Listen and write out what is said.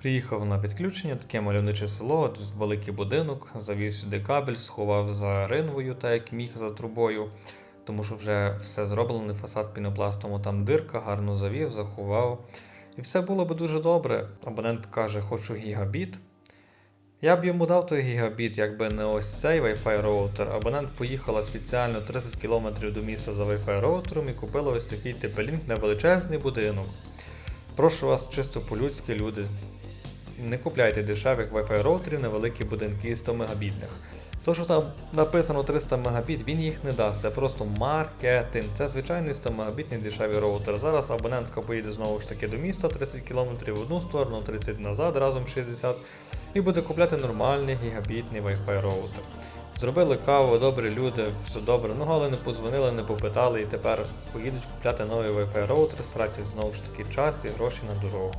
Приїхав на підключення, таке мальовниче село, великий будинок, завів сюди кабель, сховав за ринвою, так як міг за трубою, тому що вже все зроблено, фасад пінопластом, там дирка, гарно завів, заховав. І все було би дуже добре. Абонент каже, хочу гігабіт. Я б йому дав той гігабіт, якби не ось цей Wi-Fi роутер. Абонент поїхала спеціально 30 км до міста за Wi-Fi роутером і купила ось такий тепелінк на величезний будинок. Прошу вас чисто по-людськи, люди. Не купляйте дешевих Wi-Fi роутерів на великі будинки 100 мегабітних. То, що там написано 300 мегабіт, він їх не дасть. Це просто маркетинг. Це звичайний 100 мегабітний дешевий роутер. Зараз абонентка поїде знову ж таки до міста 30 км в одну сторону, 30 назад, разом 60 і буде купляти нормальний гігабітний Wi-Fi роутер. Зробили каву, добрі люди, все добре, ну але не подзвонили, не попитали і тепер поїдуть купляти новий Wi-Fi роутер, стратять знову ж таки час і гроші на дорогу.